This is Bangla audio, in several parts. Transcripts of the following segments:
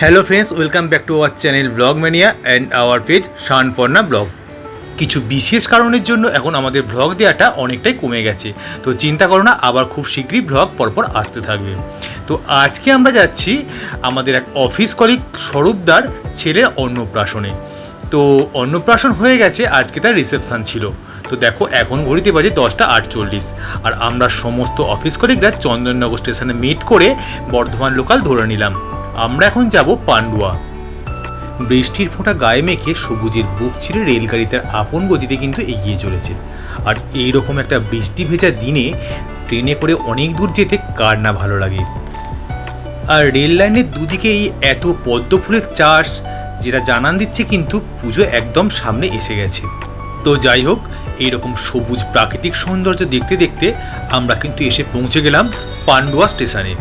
Hello friends welcome back to our channel blog mania and our page Shanparna blogs কিছু বিশেষ কারণের জন্য এখন আমাদের ব্লগ দেওয়াটা অনেকটাই কমে গেছে। তো চিন্তা করো না আবার খুব শীঘ্রই ব্লগ পরপর আসতে থাকবে। তো আজকে আমরা যাচ্ছি আমাদের এক অফিস কলিগ স্বরূপদার ছেলের অন্নপ্রাশনে। তো অন্নপ্রাশন হয়ে গেছে, আজকে তার রিসেপশন ছিল। তো দেখো, এখন ঘড়িতে বাজে দশটা আটচল্লিশ। আর আমরা সমস্ত অফিস কলিগরা চন্দননগর স্টেশনে মিট করে বর্ধমান লোকাল ধরে নিলাম। আমরা এখন যাব পান্ডুয়া। বৃষ্টির ফোঁটা গায়ে মেখে সবুজের বুক ছিঁড়ে রেলগাড়ি তার আপন গতিতে কিন্তু এগিয়ে চলেছে। আর এই রকম একটা বৃষ্টি ভেজা দিনে ট্রেনে করে অনেক দূর যেতে কার না ভালো লাগে। আর রেল লাইনের দুদিকে এই এত পদ্ম ফুলের চাষ যেটা জানান দিচ্ছে কিন্তু পুজো একদম সামনে এসে গেছে। তো যাই হোক, এইরকম সবুজ প্রাকৃতিক সৌন্দর্য দেখতে দেখতে আমরা কিন্তু এসে পৌঁছে গেলাম পান্ডুয়া স্টেশনে।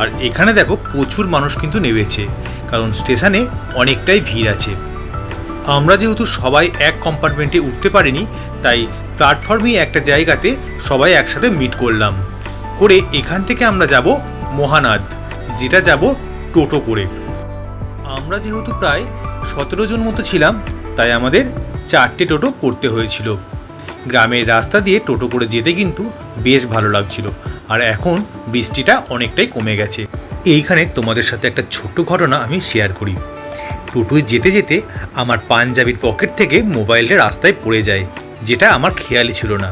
আর এখানে দেখো প্রচুর মানুষ কিন্তু নেমেছে, কারণ স্টেশনে অনেকটাই ভিড় আছে। আমরা যেহেতু সবাই এক কম্পার্টমেন্টে উঠতে পারিনি, তাই প্ল্যাটফর্মেই একটা জায়গাতে সবাই একসাথে মিট করলাম। করে এখান থেকে আমরা যাব মহানাদ, যেটা যাব টোটো করে। আমরা যেহেতু প্রায় সতেরো জন মতো ছিলাম, তাই আমাদের চারটে টোটো করতে হয়েছিল। গ্রামের রাস্তা দিয়ে টোটো করে যেতে কিন্তু বেশ ভালো লাগছিল, আর এখন বৃষ্টিটা অনেকটাই কমে গেছে। এইখানে তোমাদের সাথে একটা ছোট্ট ঘটনা আমি শেয়ার করি। টোটোয় যেতে যেতে আমার পাঞ্জাবির পকেট থেকে মোবাইলটা রাস্তায় পড়ে যায়, যেটা আমার খেয়ালই ছিল না।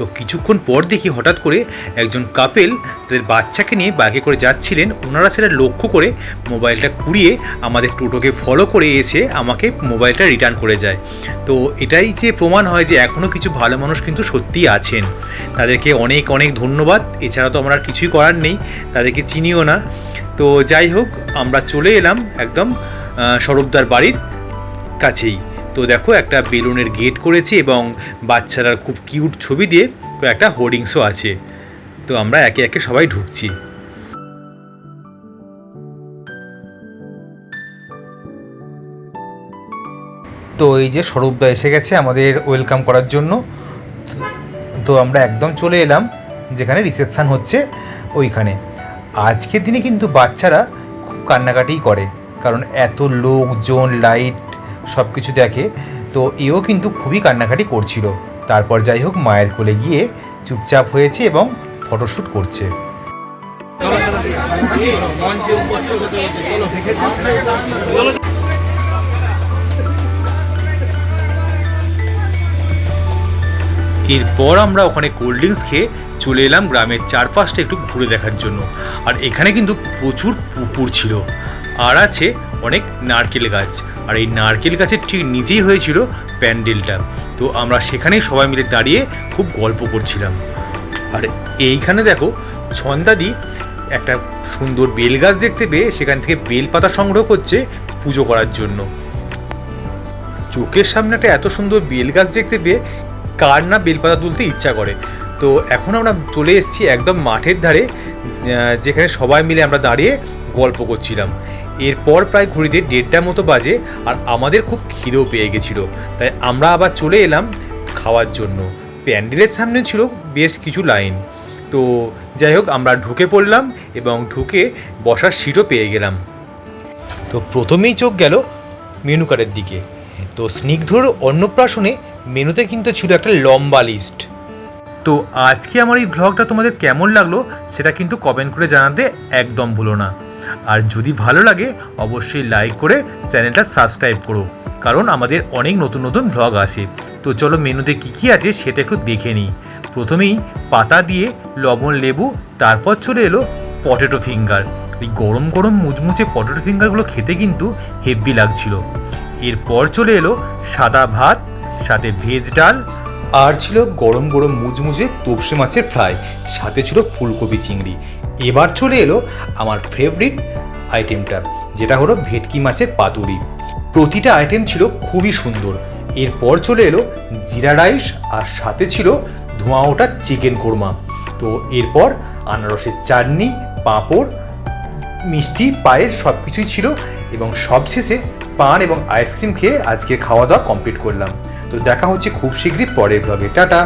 তো কিছুক্ষণ পর দেখি হঠাৎ করে একজন কাপেল তাদের বাচ্চাকে নিয়ে বাইকে করে যাচ্ছিলেন। ওনারা সেটা লক্ষ্য করে মোবাইলটা কুড়িয়ে আমাদের টোটোকে ফলো করে এসে আমাকে মোবাইলটা রিটার্ন করে যায়। তো এটাই যে প্রমাণ হয় যে এখনও কিছু ভালো মানুষ কিন্তু সত্যিই আছেন। তাদেরকে অনেক অনেক ধন্যবাদ। এছাড়া তো আমরা আর কিছুই করার নেই। তাদেরকে চিনিও না। তো যাই হোক, আমরা চলে এলাম একদম সরবদার বাড়ির কাছেই। তো দেখো, একটা বেলুনের গেট করেছি এবং বাচ্চারা খুব কিউট ছবি দিয়ে একটা হোর্ডিংসও আছে। তো আমরা একে একে সবাই ঢুকছি। তো এই যে স্বরূপদা এসে গেছে আমাদের ওয়েলকাম করার জন্য। তো আমরা একদম চলে এলাম, যেখানে রিসেপশান হচ্ছে ওইখানে। আজকের দিনে কিন্তু বাচ্চারা খুব কান্নাকাটিই করে, কারণ এত লোকজন, লাইট সব কিছু দেখে, তো এও কিন্তু খুবই কান্নাকাটি করছিল। তারপর যাই হোক, মায়ের কোলে গিয়ে চুপচাপ হয়েছে এবং ফটোশ্যুট করছে। এরপর আমরা ওখানে কোল্ড ড্রিঙ্কস খেয়ে চলে এলাম গ্রামের চারপাশটা একটু ঘুরে দেখার জন্য। আর এখানে কিন্তু প্রচুর পুকুর ছিল। আর আছে অনেক নারকেল গাছ। আর এই নারকেল গাছের ঠিক নিচেই হয়েছিল প্যান্ডেলটা। তো আমরা সেখানেই সবাই মিলে দাঁড়িয়ে খুব গল্প করছিলাম। আর এইখানে দেখো, ছন্দাদি একটা সুন্দর বেল গাছ দেখতে পেয়ে সেখান থেকে বেল পাতা সংগ্রহ করছে পুজো করার জন্য। চোখের সামনে একটা এত সুন্দর বেল গাছ দেখতে পেয়ে কার না বেলপাতা তুলতে ইচ্ছা করে। তো এখন আমরা চলে এসেছি একদম মাঠের ধারে যেখানে সবাই মিলে আমরা দাঁড়িয়ে গল্প করছিলাম। এরপর প্রায় ঘড়িতে দেড়টার মতো বাজে আর আমাদের খুব খিদেও পেয়ে গেছিল। তাই আমরা আবার চলে এলাম খাওয়ার জন্য। প্যান্ডেলের সামনে ছিল বেশ কিছু লাইন। তো যাই হোক, আমরা ঢুকে পড়লাম এবং ঢুকে বসার সিটও পেয়ে গেলাম। তো প্রথমেই চোখ গেল মেনু কার্ডের দিকে। তো স্নিগ্ধর অন্নপ্রাশনে মেনুতে কিন্তু ছিল একটা লম্বা লিস্ট তো আজকে আমার এই ভ্লগটা তোমাদের কেমন লাগল সেটা কিন্তু কমেন্ট করে জানাতে একদম ভুলো না। আর যদি ভালো লাগে, অবশ্যই লাইক করে চ্যানেলটা সাবস্ক্রাইব করো। কারণ আমাদের অনেক নতুন নতুন ভ্লগ আসে। তো চলো মেনুতে কী কী আছে সেটা একটু দেখে নিই। প্রথমেই পাতা দিয়ে লবণ, লেবু, তারপর চলে এলো পটেটো ফিঙ্গার এই গরম গরম মুচমুচে পটেটো ফিঙ্গারগুলো খেতে কিন্তু হেভি লাগছিল। এরপর চলে এলো সাদা ভাত, সাথে ভেজ ডাল আর ছিল গরম গরম মুচমুচে তোপসে মাছের ফ্রাই, সাথে ছিল ফুলকপি চিংড়ি। এবার চলে এলো আমার ফেভারিট আইটেমটা যেটা হলো ভেটকি মাছের পাতুরি। প্রতিটা আইটেম ছিল খুবই সুন্দর। এরপর চলে এলো জিরা রাইস আর সাথে ছিল ধোঁয়া ওঠা চিকেন কোরমা। তো এরপর আনারসের চাটনি, পাঁপড়, মিষ্টি, পায়েস সব কিছুই ছিল এবং সবশেষে পান এবং আইসক্রিম খেয়ে আজকে খাওয়া দাওয়া কমপ্লিট করলাম। তো দেখা হচ্ছে খুব শীঘ্রই পরের ব্লগে টাটা।